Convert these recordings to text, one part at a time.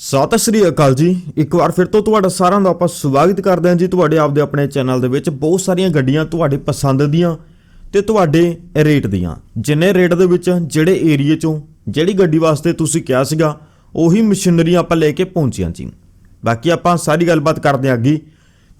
ਸਤਿ ਸ੍ਰੀ ਅਕਾਲ ਜੀ। ਇੱਕ ਵਾਰ ਫਿਰ ਤੋਂ ਤੁਹਾਡਾ ਸਾਰਿਆਂ ਦਾ ਆਪਾਂ ਸਵਾਗਤ ਕਰਦੇ ਹਾਂ ਜੀ ਤੁਹਾਡੇ ਆਪਦੇ ਆਪਣੇ ਚੈਨਲ ਦੇ ਵਿੱਚ। ਬਹੁਤ ਸਾਰੀਆਂ ਗੱਡੀਆਂ ਤੁਹਾਡੇ ਪਸੰਦ ਦੀਆਂ ਤੇ ਤੁਹਾਡੇ ਰੇਟ ਦੀਆਂ। ਜਿੰਨੇ ਰੇਟ ਦੇ ਵਿੱਚ ਜਿਹੜੇ ਏਰੀਏ ਚੋਂ ਜਿਹੜੀ ਗੱਡੀ ਵਾਸਤੇ ਤੁਸੀਂ ਕਿਹਾ ਸੀਗਾ, ਉਹੀ ਮਸ਼ੀਨਰੀ ਆਪਾਂ ਲੈ ਕੇ ਪਹੁੰਚੀਆਂ ਜੀ। ਬਾਕੀ ਆਪਾਂ ਸਾਰੀ ਗੱਲਬਾਤ ਕਰਦੇ ਹਾਂ ਅੱਗੇ।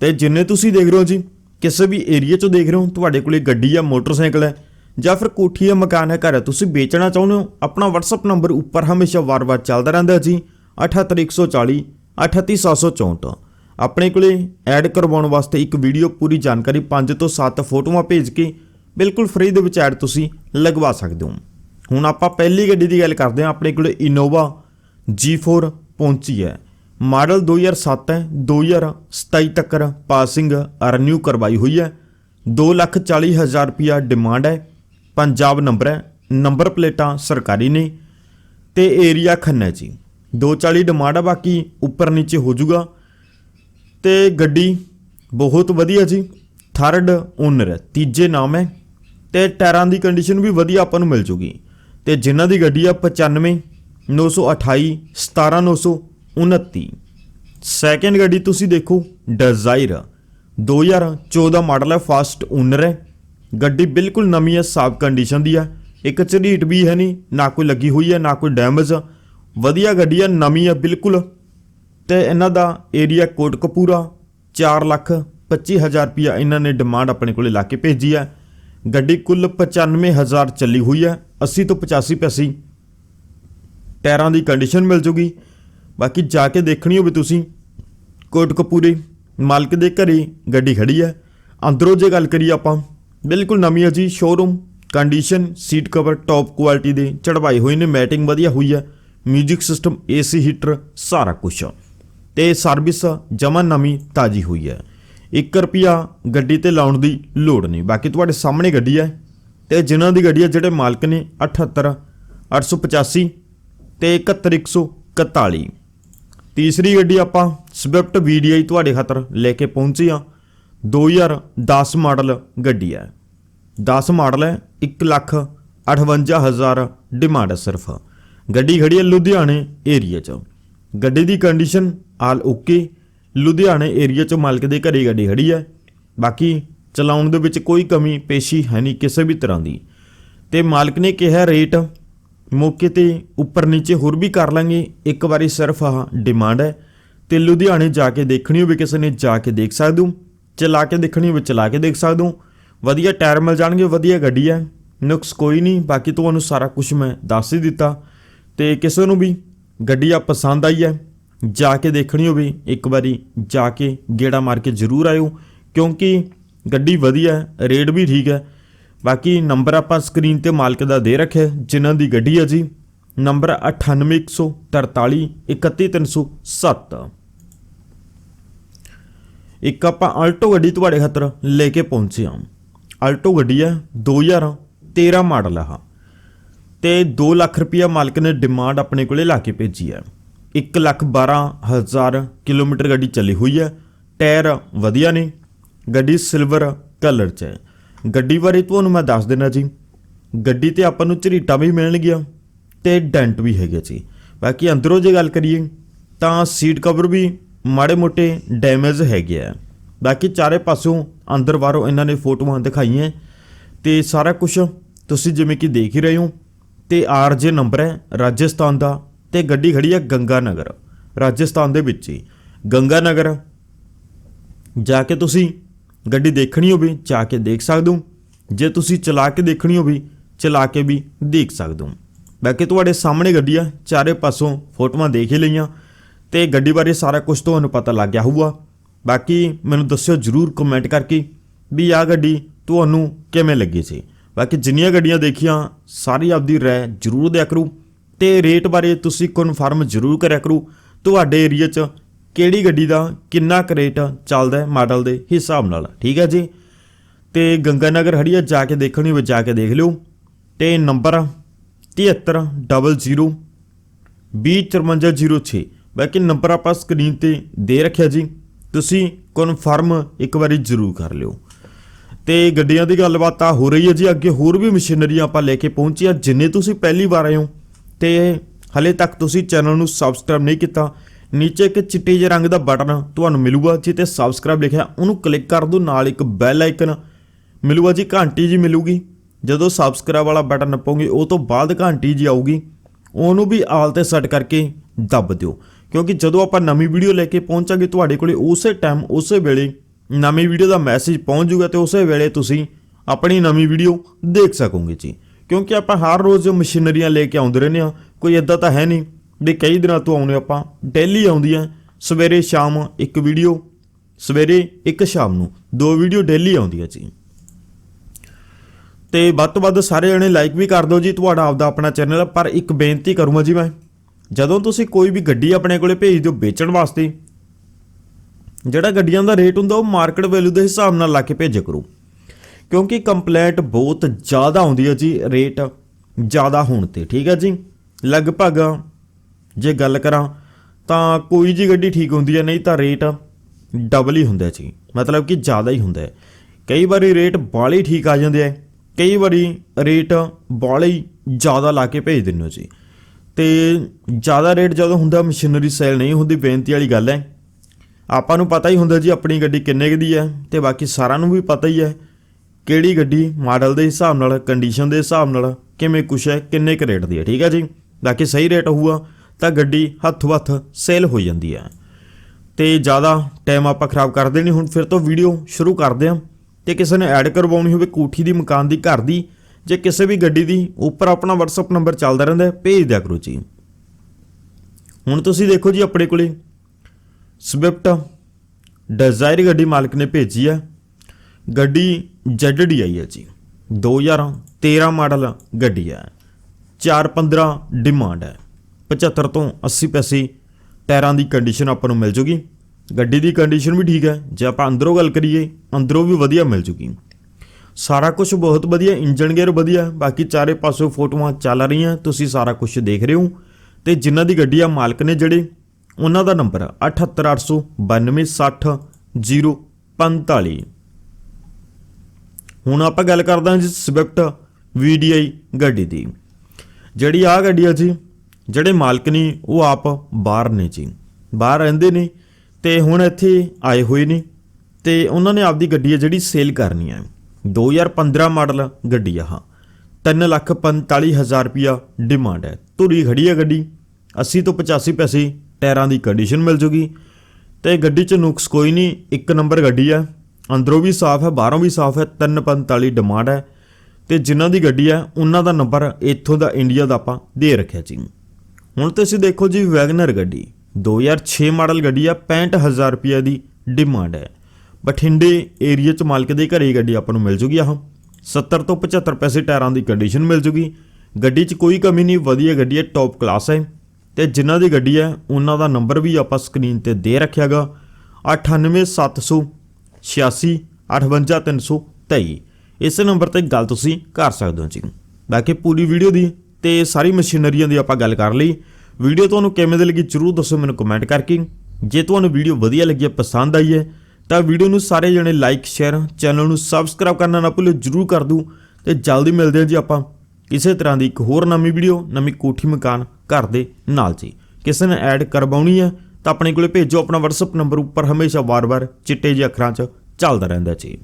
ਤੇ ਜਿੰਨੇ ਤੁਸੀਂ ਦੇਖ ਰਹੇ ਹੋ ਜੀ, ਕਿਸੇ ਵੀ ਏਰੀਏ ਚੋਂ ਦੇਖ ਰਹੇ ਹੋ, ਤੁਹਾਡੇ ਕੋਲੇ ਗੱਡੀ ਜਾਂ ਮੋਟਰਸਾਈਕਲ ਹੈ ਜਾਂ ਫਿਰ ਕੋਠੀ ਜਾਂ ਮਕਾਨ ਹੈ, ਘਰ ਹੈ, ਤੁਸੀਂ ਵੇਚਣਾ ਚਾਹੁੰਦੇ ਹੋ, ਆਪਣਾ WhatsApp ਨੰਬਰ ਉੱਪਰ ਹਮੇਸ਼ਾ ਵਾਰ-ਵਾਰ ਚੱਲਦਾ ਰਹਿੰਦਾ ਜੀ। 78140 38764 ਆਪਣੇ ਕੋਲੇ ਐਡ ਕਰਵਾਉਣ ਵਾਸਤੇ ਇੱਕ ਵੀਡੀਓ ਪੂਰੀ ਜਾਣਕਾਰੀ 5 ਤੋਂ 7 ਫੋਟੋਆਂ ਭੇਜ ਕੇ ਬਿਲਕੁਲ ਫ੍ਰੀ ਦੇ ਵਿੱਚ ਐਡ ਤੁਸੀਂ ਲਗਵਾ ਸਕਦੇ ਹੋ। ਹੁਣ ਆਪਾਂ ਪਹਿਲੀ ਗੱਡੀ ਦੀ ਗੱਲ ਕਰਦੇ ਹਾਂ। ਆਪਣੇ ਕੋਲੇ ਇਨੋਵਾ G4 ਪਹੁੰਚੀ ਹੈ। ਮਾਡਲ 2007 ਹੈ 2027 ਤੱਕ ਪਾਸਿੰਗ ਰੀਨਿਊ ਕਰਵਾਈ ਹੋਈ ਹੈ। 240000 ਰੁਪਿਆ ਡਿਮਾਂਡ ਹੈ। ਪੰਜਾਬ ਨੰਬਰ ਹੈ ਨੰਬਰ ਪਲੇਟਾਂ ਸਰਕਾਰੀ ਨੇ ਤੇ ਏਰੀਆ ਖੰਨਾ ਜੀ। 240 ਡਿਮਾਂਡ ਆ, ਬਾਕੀ ਉੱਪਰ ਨੀਚੇ ਹੋ ਜਾਊਗਾ। ਤੇ ਗੱਡੀ ਬਹੁਤ ਵਧੀਆ ਜੀ। ਥਰਡ ਓਨਰ ਹੈ, ਤੀਜੇ ਨਾਮ ਹੈ। ਤੇ ਟਾਇਰਾਂ ਦੀ ਕੰਡੀਸ਼ਨ ਵੀ ਵਧੀਆ ਆਪਾਂ ਨੂੰ ਮਿਲ ਜੂਗੀ। ਤੇ ਜਿਨ੍ਹਾਂ ਦੀ ਗੱਡੀ ਆ 95 928 17929 ਸੈਕੰਡ ਗੱਡੀ ਤੁਸੀਂ ਦੇਖੋ ਡਿਜ਼ਾਇਰ 2014 ਮਾਡਲ ਹੈ ਫਾਸਟ ਓਨਰ ਹੈ। ਗੱਡੀ ਬਿਲਕੁਲ ਨਵੀਂ ਹੈ, ਸਾਫ਼ ਕੰਡੀਸ਼ਨ ਦੀ ਹੈ ਇੱਕ ਝਰੀਟ ਵੀ ਹੈ ਨਹੀਂ, ਨਾ ਕੋਈ ਲੱਗੀ ਹੋਈ ਹੈ, ਨਾ ਕੋਈ ਡੈਮੇਜ ਵਧੀਆ ਗੱਡੀ ਆ ਨਵੀਂ ਆ ਬਿਲਕੁਲ। ਤੇ ਇਹਨਾਂ ਦਾ ਏਰੀਆ ਕੋਟਕਪੂਰਾ 4 ਲੱਖ 25 ਹਜ਼ਾਰ ਰੁਪਇਆ ਇਹਨਾਂ ਨੇ ਡਿਮਾਂਡ ਆਪਣੇ ਕੋਲੇ ਲਾ ਕੇ ਭੇਜੀ ਹੈ ਗੱਡੀ ਕੁੱਲ 95000 ਚੱਲੀ ਹੋਈ ਹੈ 80 ਤੋਂ 85 ਪੈਸੀ। ਟਾਇਰਾਂ ਦੀ ਕੰਡੀਸ਼ਨ ਮਿਲ ਜੂਗੀ। ਬਾਕੀ ਜਾ ਕੇ ਦੇਖਣੀ ਹੋਵੇ ਤੁਸੀਂ ਕੋਟਕਪੂਰੇ ਮਾਲਕ ਦੇ ਘਰੇ ਗੱਡੀ ਖੜੀ ਹੈ ਅੰਦਰੋਂ ਜੇ ਗੱਲ ਕਰੀਏ ਆਪਾਂ, ਬਿਲਕੁਲ ਨਵੀਂ ਹੈ ਜੀ showroom condition seat cover top quality ਦੇ ਚੜਵਾਈ ਹੋਏ ਨੇ ਮੈਟਿੰਗ ਵਧੀਆ ਹੋਈ ਹੈ 뮤직 ਸਿਸਟਮ ਏਸੀ ਹੀਟਰ ਸਾਰਾ ਕੁਝ ਤੇ ਸਰਵਿਸ ਜਮਾ ਨਵੀਂ ਤਾਜੀ ਹੋਈ ਹੈ। 1 ਰੁਪਿਆ ਗੱਡੀ ਤੇ ਲਾਉਣ ਦੀ ਲੋੜ ਨਹੀਂ। ਬਾਕੀ ਤੁਹਾਡੇ ਸਾਹਮਣੇ ਗੱਡੀ ਹੈ। ਤੇ ਜਿਨ੍ਹਾਂ ਦੀ ਗੱਡੀ ਹੈ, ਜਿਹੜੇ ਮਾਲਕ ਨੇ 78 885 ਤੇ 71141 ਤੀਸਰੀ ਗੱਡੀ ਆਪਾਂ ਸਵਿਫਟ VDI ਤੁਹਾਡੇ ਖਾਤਰ ਲੈ ਕੇ ਪਹੁੰਚੇ ਆ 2010 ਮਾਡਲ ਗੱਡੀ ਹੈ। 10 ਮਾਡਲ ਹੈ 1 ਲੱਖ 58000 ਡਿਮਾਂਡ ਹੈ ਸਿਰਫ। ਗੱਡੀ ਖੜੀ ਹੈ ਲੁਧਿਆਣੇ ਏਰੀਆ 'ਚ। ਗੱਡੀ ਦੀ ਕੰਡੀਸ਼ਨ ਆਲ ਓਕੇ ਲੁਧਿਆਣੇ ਏਰੀਆ 'ਚ ਮਾਲਕ ਦੇ ਘਰੇ ਗੱਡੀ ਖੜੀ ਹੈ। ਬਾਕੀ ਚਲਾਉਣ ਦੇ ਵਿੱਚ ਕੋਈ ਕਮੀ, ਪੇਸ਼ੀ ਹੈ ਨਹੀਂ ਕਿਸੇ ਵੀ ਤਰ੍ਹਾਂ ਦੀ। ਤੇ ਮਾਲਕ ਨੇ ਕਿਹਾ ਰੇਟ ਮੌਕੇ ਤੇ ਉੱਪਰ ਨੀਚੇ ਹੋਰ ਵੀ ਕਰ ਲਾਂਗੇ। ਇੱਕ ਵਾਰੀ ਸਿਰਫ ਆਹ ਡਿਮਾਂਡ ਹੈ। ਤੇ ਲੁਧਿਆਣੇ ਜਾ ਕੇ ਦੇਖਣੀ ਹੋਵੇ, ਕਿਸੇ ਨੇ ਜਾ ਕੇ ਦੇਖ ਸਕਦੇ ਹੋ। ਚਲਾ ਕੇ ਦੇਖਣੀ ਹੋਵੇ, ਚਲਾ ਕੇ ਦੇਖ ਸਕਦੇ ਹੋ। ਵਧੀਆ ਟਾਇਰ ਮਿਲ ਜਾਣਗੇ, ਵਧੀਆ ਗੱਡੀ ਹੈ। ਨੁਕਸ ਕੋਈ ਨਹੀਂ। ਬਾਕੀ ਤੁਹਾਨੂੰ ਸਾਰਾ ਕੁਝ ਮੈਂ ਦੱਸ ਹੀ ਦਿੱਤਾ। ਤੇ ਕਿਸੇ ਨੂੰ ਵੀ ਗੱਡੀ ਆ ਪਸੰਦ ਆਈ ਹੈ, ਜਾ ਕੇ ਦੇਖਣੀ ਹੋਵੇ, ਇੱਕ ਵਾਰੀ ਜਾ ਕੇ ਗੇੜਾ ਮਾਰ ਕੇ ਜ਼ਰੂਰ ਆਇਓ, ਕਿਉਂਕਿ ਗੱਡੀ ਵਧੀਆ ਹੈ, ਰੇਟ ਵੀ ਠੀਕ ਹੈ। ਬਾਕੀ ਨੰਬਰ ਆਪਾਂ ਸਕਰੀਨ ਤੇ ਮਾਲਕ ਦਾ ਦੇ ਰੱਖਿਆ ਜਿਨ੍ਹਾਂ ਦੀ ਗੱਡੀ ਹੈ ਜੀ, ਨੰਬਰ 98143 31307 ਇੱਕ ਆਪਾਂ ਆਲਟੋ ਗੱਡੀ ਤੁਹਾਡੇ ਖਾਤਰ ਲੈ ਕੇ ਪਹੁੰਚੇ ਹਾਂ। ਆਲਟੋ ਗੱਡੀ ਹੈ 2013 ਮਾਡਲ ਆ। ਤੇ 2 ਲੱਖ ਰੁਪਇਆ ਮਾਲਕ ਨੇ ਡਿਮਾਂਡ ਆਪਣੇ ਕੋਲੇ ਲਾ ਕੇ ਭੇਜੀ ਹੈ। 1 ਲੱਖ 12 ਹਜ਼ਾਰ ਕਿਲੋਮੀਟਰ ਗੱਡੀ ਚੱਲੀ ਹੋਈ ਹੈ। ਟਾਇਰ ਵਧੀਆ ਨੇ। ਗੱਡੀ ਸਿਲਵਰ ਕਲਰ 'ਚ ਹੈ। ਗੱਡੀ ਬਾਰੇ ਤੁਹਾਨੂੰ ਮੈਂ ਦੱਸ ਦੇਣਾ ਜੀ। ਗੱਡੀ ਤੇ ਆਪਾਂ ਨੂੰ ਝਰੀਟਾਂ ਵੀ ਮਿਲਣਗੀਆਂ ਤੇ ਡੈਂਟ ਵੀ ਹੈਗੇ ਜੀ। ਬਾਕੀ ਅੰਦਰੋਂ ਜੇ ਗੱਲ ਕਰੀਏ, ਤਾਂ ਸੀਟ ਕਵਰ ਵੀ ਮਾੜੇ ਮੋਟੇ ਡੈਮੇਜ ਹੈਗੇ ਆ। ਬਾਕੀ ਚਾਰੇ ਪਾਸੋਂ ਅੰਦਰ ਬਾਹਰੋਂ ਇਹਨਾਂ ਨੇ ਫੋਟੋਆਂ ਦਿਖਾਈਆਂ ਤੇ ਸਾਰਾ ਕੁਝ ਤੁਸੀਂ ਜਿਵੇਂ ਕਿ ਦੇਖ ਹੀ ਰਹੇ ਹੋ। ਤੇ ਆਰਜੇ ਨੰਬਰ ਹੈ, ਰਾਜਸਥਾਨ ਦਾ ਤੇ ਗੱਡੀ ਖੜੀ ਹੈ ਗੰਗਾ ਨਗਰ ਰਾਜਸਥਾਨ ਦੇ ਵਿੱਚ ਹੀ। ਗੰਗਾ ਨਗਰ ਜਾ ਕੇ ਤੁਸੀਂ ਗੱਡੀ ਦੇਖਣੀ ਹੋਵੇ, ਜਾ ਕੇ ਦੇਖ ਸਕਦੇ ਹੋ। ਜੇ ਤੁਸੀਂ ਚਲਾ ਕੇ ਦੇਖਣੀ ਹੋਵੇ, ਚਲਾ ਕੇ ਵੀ ਦੇਖ ਸਕਦੇ ਹੋ। ਬਾਕੀ ਤੁਹਾਡੇ ਸਾਹਮਣੇ ਗੱਡੀ ਆ, ਚਾਰੇ ਪਾਸੋਂ ਫੋਟੋਆਂ ਦੇਖ ਹੀ ਲਈਆਂ। ਤੇ ਗੱਡੀ ਬਾਰੇ ਸਾਰਾ ਕੁਝ ਤੁਹਾਨੂੰ ਪਤਾ ਲੱਗ ਗਿਆ ਹੋਊਗਾ। ਬਾਕੀ ਮੈਨੂੰ ਦੱਸਿਓ ਜਰੂਰ ਕਮੈਂਟ ਕਰਕੇ ਵੀ ਆਹ ਗੱਡੀ ਤੁਹਾਨੂੰ ਕਿਵੇਂ ਲੱਗੀ ਸੀ। ਬਾਕੀ ਜਿੰਨੀਆਂ ਗੱਡੀਆਂ ਦੇਖੀਆਂ, ਸਾਰੀ ਆਪਦੀ ਰਾਏ ਜਰੂਰ ਦਿਆ ਕਰੋ ਤੇ ਰੇਟ ਬਾਰੇ ਤੁਸੀਂ ਕਨਫਰਮ ਜਰੂਰ ਕਰਿਆ ਕਰੋ। ਤੁਹਾਡੇ ਏਰੀਆ 'ਚ ਕਿਹੜੀ ਗੱਡੀ ਦਾ ਕਿੰਨਾ ਕੁ ਰੇਟ ਚੱਲਦਾ ਹੈ ਮਾਡਲ ਦੇ ਹਿਸਾਬ ਨਾਲ, ਠੀਕ ਹੈ ਜੀ? ਤੇ ਗੰਗਾ ਨਗਰ ਹੜੀਆ ਜਾ ਕੇ ਦੇਖਣੀ ਹੋਵੇ ਜਾ ਕੇ ਦੇਖ ਲਿਓ। ਤੇ ਨੰਬਰ 7300 25406 ਬਾਕੀ ਨੰਬਰ ਆਪਾਂ ਸਕਰੀਨ ਤੇ ਦੇ ਰੱਖਿਆ ਜੀ। ਤੁਸੀਂ ਕਨਫਰਮ ਇੱਕ ਵਾਰੀ ਜ਼ਰੂਰ ਕਰ ਲਿਓ। ਤੇ ਗੱਡੀਆਂ ਦੀ ਗੱਲਬਾਤ ਆ ਹੋ ਰਹੀ ਹੈ ਜੀ। ਅੱਗੇ ਹੋਰ ਵੀ ਮਸ਼ੀਨਰੀ ਆਪਾਂ ਲੈ ਕੇ ਪਹੁੰਚੇ ਆ ਜਿੰਨੇ ਤੁਸੀਂ ਪਹਿਲੀ ਵਾਰ ਆਏ ਹੋ। ਤੇ ਹਲੇ ਤੱਕ ਤੁਸੀਂ ਚੈਨਲ ਨੂੰ ਸਬਸਕ੍ਰਾਈਬ ਨਹੀਂ ਕੀਤਾ, ਨੀਚੇ ਇੱਕ ਚਿੱਟੇ ਜਿਹੇ ਰੰਗ ਦਾ ਬਟਨ ਤੁਹਾਨੂੰ ਮਿਲੂਗਾ ਜਿੱਤੇ ਸਬਸਕ੍ਰਾਈਬ ਲਿਖਿਆ, ਉਹਨੂੰ ਕਲਿੱਕ ਕਰ ਦਿਓ, ਨਾਲ ਇੱਕ ਬੈਲ ਆਈਕਨ ਮਿਲੂਗਾ ਜੀ, ਘੰਟੀ ਜੀ ਮਿਲੂਗੀ। ਜਦੋਂ ਸਬਸਕ੍ਰਾਈਬ ਵਾਲਾ ਬਟਨ ਨੱਪੋਗੇ, ਉਹ ਤੋਂ ਬਾਅਦ ਘੰਟੀ ਜੀ ਆਊਗੀ। ਉਹਨੂੰ ਵੀ ਆਲ ਤੇ ਸੈੱਟ ਕਰਕੇ ਦੱਬ ਦਿਓ। ਕਿਉਂਕਿ ਜਦੋਂ ਆਪਾਂ ਨਵੀਂ ਵੀਡੀਓ ਲੈ ਕੇ ਪਹੁੰਚਾਂਗੇ, ਤੁਹਾਡੇ ਕੋਲੇ ਉਸੇ ਟਾਈਮ ਉਸੇ ਵੇਲੇ ਨਵੀਂ ਵੀਡੀਓ ਦਾ ਮੈਸੇਜ ਪਹੁੰਚ ਜਾਊਗਾ ਤੇ ਉਸੇ ਵੇਲੇ ਤੁਸੀਂ ਆਪਣੀ ਨਵੀਂ ਵੀਡੀਓ ਦੇਖ ਸਕੋਗੇ ਜੀ। ਕਿਉਂਕਿ ਆਪਾਂ ਹਰ ਰੋਜ਼ ਮਸ਼ੀਨਰੀਆਂ ਲੈ ਕੇ ਆਉਂਦੇ ਰਹਿੰਦੇ ਆ ਕੋਈ ਇਦਾਂ ਤਾਂ ਹੈ ਨਹੀਂ ਵੀ ਕਈ ਦਿਨਾਂ ਤੋਂ ਆਉਂਦੇ ਆਪਾਂ ਡੇਲੀ ਆਉਂਦੀਆਂ ਸਵੇਰੇ, ਸ਼ਾਮ ਇੱਕ ਵੀਡੀਓ, ਸਵੇਰੇ ਇੱਕ ਸ਼ਾਮ ਨੂੰ। ਦੋ ਵੀਡੀਓ ਡੇਲੀ ਆਉਂਦੀਆਂ ਜੀ। ਤੇ ਵੱਧ ਤੋਂ ਵੱਧ ਸਾਰੇ ਜਣੇ ਲਾਈਕ ਵੀ ਕਰ ਦਿਓ ਜੀ ਤੁਹਾਡਾ ਆਪਦਾ ਆਪਣਾ ਚੈਨਲ ਪਰ ਇੱਕ ਬੇਨਤੀ ਕਰੂੰਗਾ ਜੀ ਮੈਂ, ਜਦੋਂ ਤੁਸੀਂ ਕੋਈ ਵੀ ਗੱਡੀ ਆਪਣੇ ਕੋਲੇ ਭੇਜ ਦਿਓ ਵੇਚਣ ਵਾਸਤੇ ਜਿਹੜਾ ਗੱਡੀਆਂ ਦਾ ਰੇਟ ਹੁੰਦਾ ਉਹ ਮਾਰਕੀਟ ਵੈਲਿਊ ਦੇ ਹਿਸਾਬ ਨਾਲ ਲਾ ਕੇ ਭੇਜਿਆ ਕਰੋ। ਕਿਉਂਕਿ ਕੰਪਲੇਂਟ ਬਹੁਤ ਜ਼ਿਆਦਾ ਆਉਂਦੀ ਹੈ ਜੀ ਰੇਟ ਜ਼ਿਆਦਾ ਹੋਣ ਤੇ, ਠੀਕ ਹੈ ਜੀ? ਲਗਭਗ ਜੇ ਗੱਲ ਕਰਾਂ ਤਾਂ ਕੋਈ ਜੀ ਗੱਡੀ ਠੀਕ ਹੁੰਦੀ ਹੈ, ਨਹੀਂ ਤਾਂ ਰੇਟ ਡਬਲ ਹੀ ਹੁੰਦਾ ਜੀ। ਮਤਲਬ ਕਿ ਜ਼ਿਆਦਾ ਹੀ ਹੁੰਦਾ। ਹੈ ਕਈ ਵਾਰੀ ਰੇਟ ਬਾਲੇ ਠੀਕ ਆ ਜਾਂਦੇ ਆ। ਕਈ ਵਾਰੀ ਰੇਟ ਬਾਲੇ ਜ਼ਿਆਦਾ ਲਾ ਕੇ ਭੇਜ ਦਿੰਦੇ ਹੋ ਜੀ। ਤੇ ਜ਼ਿਆਦਾ ਰੇਟ ਜਦੋਂ ਹੁੰਦਾ ਮਸ਼ੀਨਰੀ ਸੇਲ ਨਹੀਂ ਹੁੰਦੀ, ਬੇਨਤੀ ਵਾਲੀ ਗੱਲ ਹੈ। ਆਪਾਂ ਨੂੰ ਪਤਾ ਹੀ ਹੁੰਦਾ ਜੀ ਆਪਣੀ ਗੱਡੀ ਕਿੰਨੇ ਕੁ ਦੀ ਹੈ ਤੇ ਬਾਕੀ ਸਾਰਿਆਂ ਨੂੰ ਵੀ ਪਤਾ ਹੀ ਹੈ ਕਿਹੜੀ ਗੱਡੀ ਮਾਡਲ ਦੇ ਹਿਸਾਬ ਨਾਲ ਕੰਡੀਸ਼ਨ ਦੇ ਹਿਸਾਬ ਨਾਲ ਕਿਵੇਂ ਕੁਛ ਹੈ, ਕਿੰਨੇ ਕੁ ਰੇਟ ਦੀ ਹੈ, ਠੀਕ ਹੈ ਜੀ? ਬਾਕੀ ਸਹੀ ਰੇਟ ਹੋਊਗਾ ਤਾਂ ਗੱਡੀ ਹੱਥੋਂ ਹੱਥ ਸੇਲ ਹੋ ਜਾਂਦੀ ਹੈ। ਤੇ ਜ਼ਿਆਦਾ ਟਾਈਮ ਆਪਾਂ ਖਰਾਬ ਕਰਦੇ ਨਹੀਂ, ਹੁਣ ਫਿਰ ਤੋਂ ਵੀਡੀਓ ਸ਼ੁਰੂ ਕਰਦੇ ਹਾਂ। ਤੇ ਕਿਸੇ ਨੇ ਐਡ ਕਰਵਾਉਣੀ ਹੋਵੇ ਕੋਠੀ ਦੀ, ਮਕਾਨ ਦੀ, ਘਰ ਦੀ, ਜੇ ਕਿਸੇ ਵੀ ਗੱਡੀ ਦੀ, ਉੱਪਰ ਆਪਣਾ WhatsApp ਨੰਬਰ ਚੱਲਦਾ ਰਹਿੰਦਾ ਭੇਜ ਦਿਆ ਕਰੋ ਜੀ। ਹੁਣ ਤੁਸੀਂ ਦੇਖੋ ਜੀ ਆਪਣੇ ਕੋਲੇ ਸਵਿਫਟ ਡਿਜ਼ਾਇਰ ਗੱਡੀ ਮਾਲਕ ਨੇ ਭੇਜੀ ਹੈ ਗੱਡੀ ZDI ਹੈ ਜੀ। 2013 ਮਾਡਲ ਗੱਡੀ ਹੈ 415 ਡਿਮਾਂਡ ਹੈ 75 ਤੋਂ 80 ਪੈਸੇ ਟਾਇਰਾਂ ਦੀ ਕੰਡੀਸ਼ਨ ਆਪਾਂ ਨੂੰ ਮਿਲ ਜੂਗੀ। ਗੱਡੀ ਦੀ ਕੰਡੀਸ਼ਨ ਵੀ ਠੀਕ ਹੈ ਜੇ ਆਪਾਂ ਅੰਦਰੋਂ ਗੱਲ ਕਰੀਏ, ਅੰਦਰੋਂ ਵੀ ਵਧੀਆ ਮਿਲ ਜੂਗੀ। ਸਾਰਾ ਕੁਝ ਬਹੁਤ ਵਧੀਆ ਇੰਜਨ ਗੇਅਰ ਵਧੀਆ। ਬਾਕੀ ਚਾਰੇ ਪਾਸੋਂ ਫੋਟੋਆਂ ਚੱਲ ਰਹੀਆਂ। ਤੁਸੀਂ ਸਾਰਾ ਕੁਝ ਦੇਖ ਰਹੇ ਹੋ। ਤੇ ਜਿਨ੍ਹਾਂ ਦੀ ਗੱਡੀ ਆ, ਮਾਲਕ ਨੇ ਜਿਹੜੇ ਉਹਨਾਂ ਦਾ ਨੰਬਰ 7889260045 ਹੁਣ ਆਪਾਂ ਗੱਲ ਕਰਦੇ ਹਾਂ ਜੀ ਸਵਿਫਟ VDI ਗੱਡੀ ਦੀ। ਜਿਹੜੀ ਆ ਗੱਡੀ ਆ ਜੀ, ਜਿਹੜੇ ਮਾਲਕ ਨੇ, ਉਹ ਆਪ ਬਾਹਰ ਨੇ ਜੀ। ਬਾਹਰ ਰਹਿੰਦੇ ਨੇ ਤੇ ਹੁਣ ਇੱਥੇ ਆਏ ਹੋਏ ਨੇ ਤੇ ਉਹਨਾਂ ਨੇ ਆਪਦੀ ਗੱਡੀ ਹੈ ਜਿਹੜੀ ਸੇਲ ਕਰਨੀ ਹੈ 2015 ਮਾਡਲ ਗੱਡੀ ਆ ਹਾਂ 345000 ਰੁਪਿਆ ਡਿਮਾਂਡ ਹੈ। ਧੁਰੀ ਖੜੀ ਹੈ ਗੱਡੀ। 80 ਤੋਂ 85 ਪੈਸੇ ਟਾਇਰਾਂ ਦੀ ਕੰਡੀਸ਼ਨ ਮਿਲ ਜੂਗੀ। ਤੇ ਗੱਡੀ 'ਚ ਨੁਕਸ ਕੋਈ ਨਹੀਂ, ਇੱਕ ਨੰਬਰ ਗੱਡੀ ਹੈ ਅੰਦਰੋਂ ਵੀ ਸਾਫ਼ ਹੈ, ਬਾਹਰੋਂ ਵੀ ਸਾਫ਼ ਹੈ 345 ਡਿਮਾਂਡ ਹੈ। ਤੇ ਜਿਨ੍ਹਾਂ ਦੀ ਗੱਡੀ ਹੈ ਉਹਨਾਂ ਦਾ ਨੰਬਰ ਇੱਥੋਂ ਦਾ ਇੰਡੀਆ ਦਾ ਆਪਾਂ ਦੇ ਰੱਖਿਆ ਜੀ। ਹੁਣ ਤੁਸੀਂ ਦੇਖੋ ਜੀ ਵੈਗਨਰ ਗੱਡੀ। 2006 ਮਾਡਲ ਗੱਡੀ ਆ 65000 ਰੁਪਏ ਦੀ ਡਿਮਾਂਡ ਹੈ। ਬਠਿੰਡੇ ਏਰੀਆ ਚ ਮਾਲਕ ਦੇ ਘਰੇ ਹੀ ਗੱਡੀ ਆਪਾਂ ਨੂੰ ਮਿਲ ਜੂਗੀ ਆਹ। 70 ਤੋਂ 75 ਪੈਸੇ ਟਾਇਰਾਂ ਦੀ ਕੰਡੀਸ਼ਨ ਮਿਲ ਜੂਗੀ। ਗੱਡੀ 'ਚ ਕੋਈ ਕਮੀ ਨਹੀਂ, ਵਧੀਆ ਗੱਡੀ ਹੈ ਟੌਪ ਕਲਾਸ ਹੈ। ਤੇ ਜਿਨ੍ਹਾਂ ਦੀ ਗੱਡੀ ਹੈ, ਉਹਨਾਂ ਦਾ ਨੰਬਰ ਵੀ ਆਪਾਂ ਸਕਰੀਨ ਤੇ ਦੇ ਰੱਖਿਆਗਾ। 98786 58323 ਇਸ ਨੰਬਰ ਤੇ ਗੱਲ ਤੁਸੀਂ ਕਰ ਸਕਦੇ ਹੋ ਜੀ। ਬਾਕੀ ਪੂਰੀ ਵੀਡੀਓ ਦੀ ਤੇ ਸਾਰੀ ਮਸ਼ੀਨਰੀਆਂ ਦੀ ਆਪਾਂ ਗੱਲ ਕਰ ਲਈ। ਵੀਡੀਓ ਤੁਹਾਨੂੰ ਕਿਵੇਂ ਦੀ ਲੱਗੀ ਜਰੂਰ ਦੱਸੋ ਮੈਨੂੰ ਕਮੈਂਟ ਕਰਕੇ। ਜੇ ਤੁਹਾਨੂੰ ਵੀਡੀਓ ਵਧੀਆ ਲੱਗੀ ਹੈ, ਪਸੰਦ ਆਈ ਹੈ, ਤਾਂ ਵੀਡੀਓ ਨੂੰ ਸਾਰੇ ਜਣੇ ਲਾਈਕ ਸ਼ੇਅਰ ਚੈਨਲ ਨੂੰ ਸਬਸਕ੍ਰਾਈਬ ਕਰਨਾ ਨਾ ਭੁੱਲਿਓ, ਜਰੂਰ ਕਰ ਦੂ ਤੇ ਜਲਦੀ ਮਿਲਦੇ ਹਾਂ ਜੀ ਆਪਾਂ ਕਿਸੇ ਤਰ੍ਹਾਂ ਦੀ ਇੱਕ ਹੋਰ ਨਵੀਂ ਵੀਡੀਓ, ਨਵੀਂ ਕੋਠੀ ਮਕਾਨ ਘਰ ਦੇ ਨਾਲ ਜੀ ਕਿਸੇ ਨੇ ਐਡ ਕਰਵਾਉਣੀ ਹੈ ਤਾਂ ਆਪਣੇ ਕੋਲੇ ਭੇਜੋ। ਆਪਣਾ WhatsApp ਨੰਬਰ ਉੱਪਰ ਹਮੇਸ਼ਾ ਵਾਰ-ਵਾਰ ਚਿੱਟੇ ਜਿਹੇ ਅੱਖਰਾਂ 'ਚ ਚੱਲਦਾ ਰਹਿੰਦਾ ਜੀ।